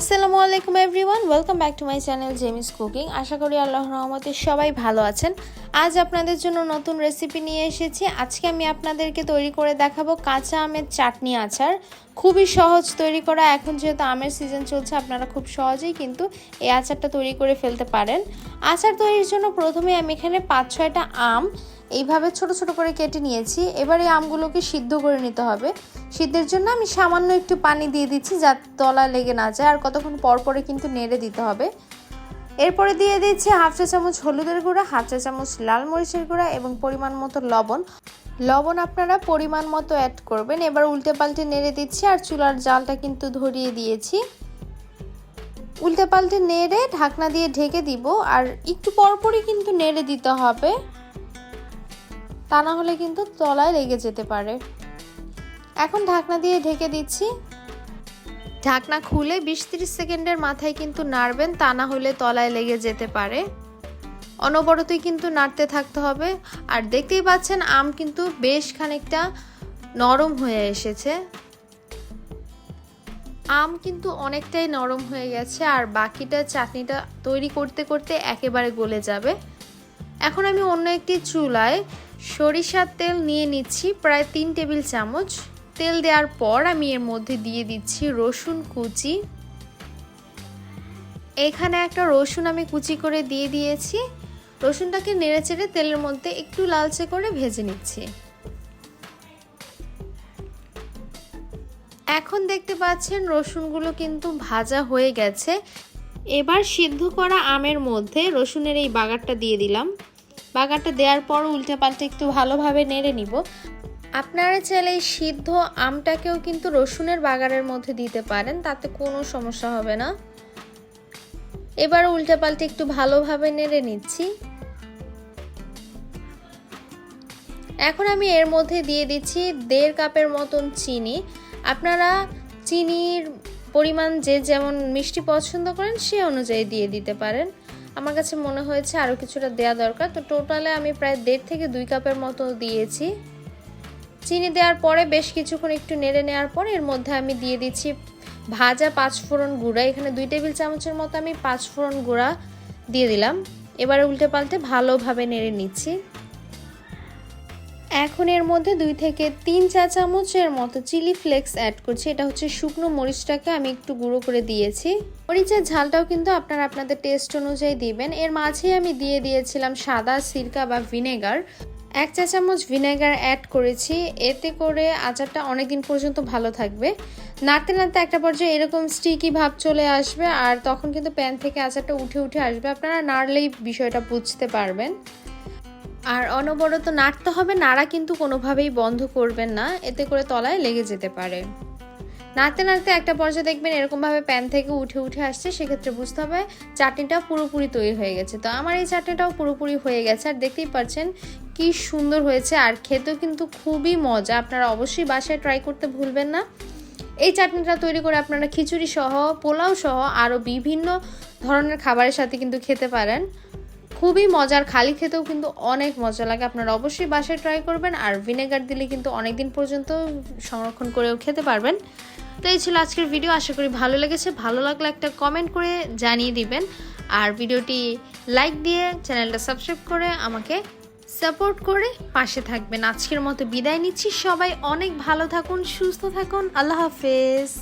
আসসালামু আলাইকুম everyone, welcome back to my channel Jemis cooking. আশা করি আল্লাহ রহমতে সবাই ভালো আছেন। আজ আপনাদের জন্য নতুন রেসিপি নিয়ে এসেছি। আজকে আমি আপনাদেরকে তৈরি করে দেখাবো কাঁচা আমের চাটনি আচার। খুবই সহজ তৈরি করা, এখন যেহেতু আমের সিজন চলছে, আপনারা খুব সহজেই কিন্তু এই আচারটা তৈরি করে ফেলতে পারেন। আচার তৈরির জন্য প্রথমে আমি এখানে পাঁচ, ছয়টা আম, এইভাবে ছোট ছোট করে কেটে নিয়েছি। এবার এই আমগুলোকে সিদ্ধ করে নিতে হবে। সিদ্ধের জন্য আমি সামান্য একটু পানি দিয়ে দিচ্ছি যাতে তলা লেগে না যায়। আর কতক্ষণ পর পরে কিন্তু নেড়ে দিতে হবে। এরপরে দিয়ে দিচ্ছি হাফ চা চামচ হলুদের গুঁড়া, হাফ চা চামচ লাল মরিচের গুঁড়া এবং পরিমাণ মতো লবণ। লবণ আপনারা পরিমাণ মতো অ্যাড করবেন। এবার উল্টে পাল্টে নেড়ে দিচ্ছি আর চুলার জালটা কিন্তু ধরিয়ে দিয়েছি। উল্টে পাল্টে নেড়ে ঢাকনা দিয়ে ঢেকে দিব আর একটু পরপরই কিন্তু নেড়ে দিতে হবে। তা না হলে কিন্তু তলায় লেগে যেতে পারে। এখন ঢাকনা দিয়ে ঢেকে দিচ্ছি। ঢাকনা খুলে বিশ ত্রিশ সেকেন্ডের মাথায় কিন্তু নাড়বেন, তা না হলে তলায় লেগে যেতে পারে। অনবরতই কিন্তু নাড়তে থাকতে হবে। আর দেখতেই পাচ্ছেন, আম কিন্তু বেশ খানিকটা নরম হয়ে এসেছে। আম কিন্তু অনেকটাই নরম হয়ে গেছে, আর বাকিটা চাটনিটা তৈরি করতে করতে একেবারে গলে যাবে। এখন আমি অন্য একটি চুলায় সরিষার তেল নিয়ে নিচ্ছি, প্রায় তিন টেবিল চামচ। তেল দেওয়ার পর আমি এর মধ্যে দিয়ে দিচ্ছি রসুন কুচি। এখানে একটা রসুন আমি কুচি করে দিয়ে দিয়েছি। রসুনটাকে নেড়ে চেড়ে তেলের মধ্যে একটু লালচে করে ভেজে নিচ্ছি। এখন দেখতে পাচ্ছেন রসুনগুলো কিন্তু ভাজা হয়ে গেছে। এবার সিদ্ধ করা আমের মধ্যে রসুনের এই বাগারটা দিয়ে দিলাম। বাগারটা দেওয়ার পর উল্টে পাল্টে একটু ভালোভাবে নেড়ে নিব। আপনারা চাইলে এই সিদ্ধ আমটাকেও কিন্তু রসুনের বাগারের মধ্যে দিতে পারেন, তাতে কোনো সমস্যা হবে না। এবার উল্টে পাল্টে একটু ভালোভাবে নেড়ে নিচ্ছি। এখন আমি এর মধ্যে দিয়ে দিচ্ছি দেড় কাপের মতন চিনি। আপনারা চিনির পরিমাণ যে যেমন মিষ্টি পছন্দ করেন, সে অনুযায়ী দিয়ে দিতে পারেন। আমার কাছে মনে হয়েছে আরও কিছুটা দেওয়া দরকার। তো টোটালে আমি প্রায় দেড় থেকে দুই কাপের মতো দিয়েছি। চিনি দেওয়ার পরে, বেশ কিছুক্ষণ একটু নেড়ে নেওয়ার পরে, এর মধ্যে আমি দিয়ে দিচ্ছি ভাজা পাঁচ ফোড়ন গুঁড়া। এখানে দুই টেবিল চামচের মতো আমি পাঁচ ফোড়ন গুঁড়া দিয়ে দিলাম। এবারে উল্টে পাল্টে ভালোভাবে নেড়ে নিচ্ছি। এখন এর মধ্যে দুই থেকে তিন চা চামচের মতো চিলি ফ্লেক্স অ্যাড করছি। এটা হচ্ছে শুকনো মরিচটাকে আমি একটু গুঁড়ো করে দিয়েছি। মরিচের ঝালটাও কিন্তু আপনারা আপনাদের টেস্ট অনুযায়ী দিবেন। এর মাঝে আমি দিয়ে দিয়েছিলাম সাদা সিরকা বা ভিনেগার। এক চা চামচ ভিনেগার অ্যাড করেছি। এতে করে আচারটা অনেকদিন পর্যন্ত ভালো থাকবে। নাড়তে নাড়তে একটা পর্যায়ে এরকম স্টিকি ভাব চলে আসবে আর তখন কিন্তু প্যান থেকে আচারটা উঠে উঠে আসবে। আপনারা নাড়লেই বিষয়টা বুঝতে পারবেন। আর অনবরত নাড়তে হবে, নাড়া কিন্তু কোনোভাবেই বন্ধ করবেন না। এতে করে তলায় লেগে যেতে পারে। নাড়তে নাড়তে একটা পর্যায়ে দেখবেন এরকমভাবে প্যান থেকে উঠে উঠে আসছে, সেক্ষেত্রে বুঝতে হবে চাটনিটা পুরোপুরি তৈরি হয়ে গেছে। তো আমার এই চাটনিটাও পুরোপুরি হয়ে গেছে। আর দেখতেই পাচ্ছেন কি সুন্দর হয়েছে, আর খেতেও কিন্তু খুবই মজা। আপনারা অবশ্যই বাসায় ট্রাই করতে ভুলবেন না। এই চাটনিটা তৈরি করে আপনারা খিচুড়ি সহ, পোলাও সহ আরও বিভিন্ন ধরনের খাবারের সাথে কিন্তু খেতে পারেন। খুবই মজার, খালি খেতেও কিন্তু অনেক মজা লাগে। আপনারা অবশ্যই বাসায় ট্রাই করবেন, আর ভিনেগার দিলে কিন্তু অনেক দিন পর্যন্ত সংরক্ষণ করেও খেতে পারবেন। তো এই ছিল আজকের ভিডিও। আশা করি ভালো লেগেছে। ভালো লাগলে একটা কমেন্ট করে জানিয়ে দিবেন। আর ভিডিওটি লাইক দিয়ে চ্যানেলটা সাবস্ক্রাইব করে আমাকে সাপোর্ট করে পাশে থাকবেন। আজকের মতো বিদায় নিচ্ছি। সবাই অনেক ভালো থাকুন, সুস্থ থাকুন। আল্লাহ হাফেজ।